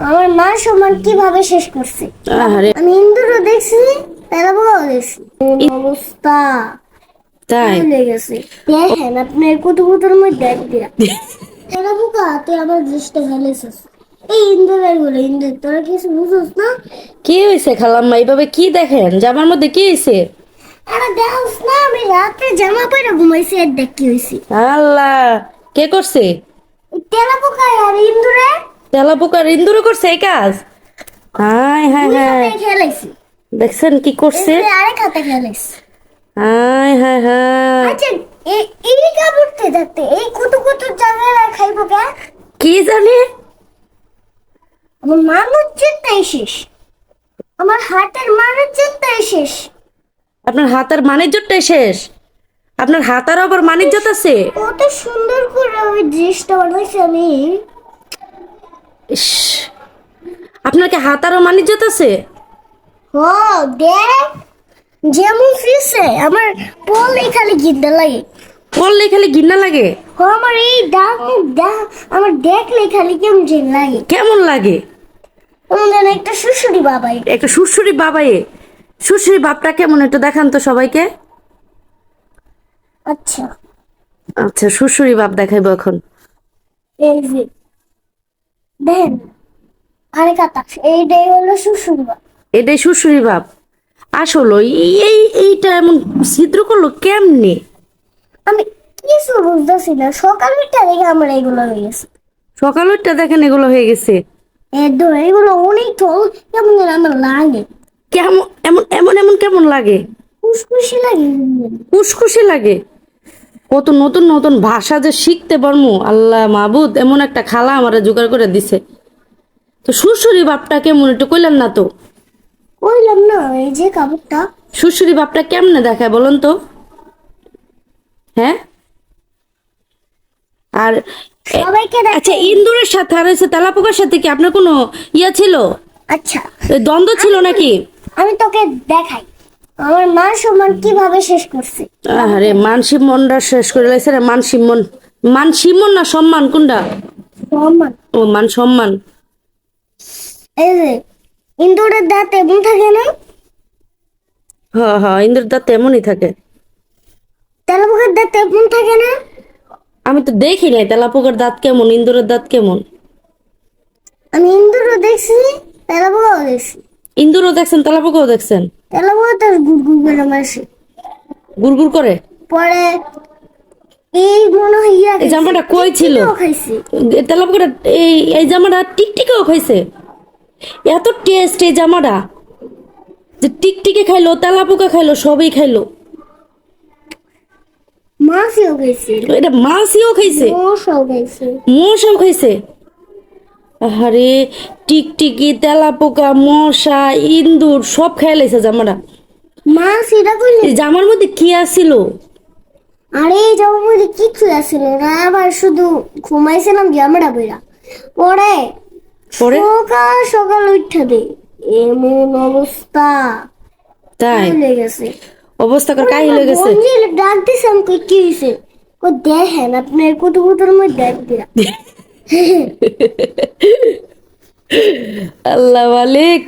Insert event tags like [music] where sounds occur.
আমার মা সমান কীভাবে শেষ করছে? আমি ইন্দুরও দেখছি তেলাপোকাও দেখছি। অবস্থা? তাই? ভুলে গেছে? দেখেন আপনার মধ্যে দিয়া। [laughs] তেলাপোকা তুই আমার দৃষ্টি ফেলেছিস। এই ইন্দুরেরগুলো ইন্দুর তোরা কিছু বুঝোস না? কি হয়েছে খালাম্মা এইভাবে কি দেখেন? জামার মধ্যে কি হয়েছে আরে দেখোস না আমি রাতে জামা পরে ঘুমাইছি আর দেখ কি হয়েছে আল্লাহ কে করছে? তেলাপোকা আর ইন্দুরে? তেলা পোকার ইন্দুরে করছে এই কাজ? হাই হাই হাই দেখছেন কি করছে? আরেক হাতে খেলাইছি হাই হাই হাই আচ্ছা এই- কাপড়তে থাকতে এই কত কত খাইবো কে? কি জানি? আমার মানুষ চিন্তাই শেষ। আমার হাতের মানুষ চিন্তাই শেষ। আপনার হাতের বাণিজ্যটাই শেষ? আপনার হাতার আবার বাণিজ্যত আছে? কত সুন্দর করে ওই দৃশ্যটা বানাইছি আমি। ইস, আপনার কি হাতারও বাণিজ্যত আছে? ও দেখ যেমন ফিসে আমার পলে খালি গিদ্দা লাগে। করলে খালি ঘৃণা লাগে? ও আমার এই দাগ দাগ আমার দেখলে খালি কেমন যে লাগে। কেমন লাগে? যেন একটা সুশুরি বাবাই। একটা সুশ্রী বাবায়ে সুশ্রী বাপটা কেমন একটু দেখান তো সবাইকে। আচ্ছা। আচ্ছা সুশ্রী বাপ দেখাইবো এখন। এই যে। দেন আরে কাতা এইটাই হলো সুশুরি বাবা এটাই সুশ্রী বাপ। আসলো এই এই- এইটা এমন ছিদ্র করল কেমনে? আমি কিছু বুঝতেছি না সকাল উঠে দেখে আমার এগুলো হয়ে গেছে। সকাল উঠটা দেখেন এগুলো হয়ে গেছে। একদম এগুলো অনেক তো কেমন আমার লাগে। কেমন এমন এমন এমন কেমন লাগে? খুশখুশি লাগে। খুশখুশি লাগে? কত নতুন নতুন ভাষা যে শিখতে পারমু আল্লাহ মাবুদ এমন একটা খালা আমারে জোগাড় করে দিছে। তো সুশ্রী বাপটা কেমন একটু কইলাম না তো? কইলাম না এই যে কাপড়টা। সুশ্রী বাপটা কেমনে দেখায় বলুন তো? হ্যাঁ? আর সবাইকে আচ্ছা ইন্দুরের সাথে আর হচ্ছে তেলাপোকার সাথে কি আপনার কোনো ইয়া ছিল? আচ্ছা। দ্বন্দ্ব ছিল নাকি? আমি তোকে দেখাই। আমার মা সমান কীভাবে শেষ করছে? আরে মান সম্মানটা শেষ করে লাইছে রে মান। সম্মান মান সম্মান না সম্মান কোনটা? সমান ও মান সম্মান। এই যে ইন্দুরের দাঁত এমন থাকে না? হ্যাঁ হ্যাঁ ইন্দুর দাঁত তেমনই থাকে। তেলাপোকার দাঁত এমন থাকে না? আমি তো দেখি নাই তেলাপোকার দাঁত কেমন ইন্দুরের দাঁত কেমন। আমি ইন্দুরও দেখছি তেলাপোকাও দেখছি। ইন্দুরও দেখছেন তেলাপোকাও দেখছেন? তেলাপোকা তো গুড় গুড় করে মাসে গুড়গুড় করে? পরে এই ইয়া এই জামাটা কই ছিল? তেলাপোকাটা এই এই জামাটা টিকটিকেও খাইছে? এত টেস্ট এই জামাটা। যে টিকটিকে খাইলো তেলাপোকা খাইলো সবই খাইলো। মাছও খাইছি। এটা মাছিও খাইছে? মশাও খাইছি। মশাও খাইছে? আরে টিকটিকি তেলাপোকা মশা ইন্দুর সব খাই লাইছে জামাটা। মাছ এটা কইলে জামার মধ্যে কি আছিল? আরে জামার মধ্যে কিচ্ছু আসছিল না আবার শুধু ঘুমাইছিলাম জামাটা বইরা পরে পরে? সকাল সকাল উঠা দে এমন অবস্থা। তাই? হয়ে গেছে? অবস্থা করে কাহিল হয়ে গেছে। ডাক দিছিলাম কই কি হয়েছে কো দেখেন আপনার কত কতর মধ্যে এক দিয়া [laughs] আল্লাহ মালিক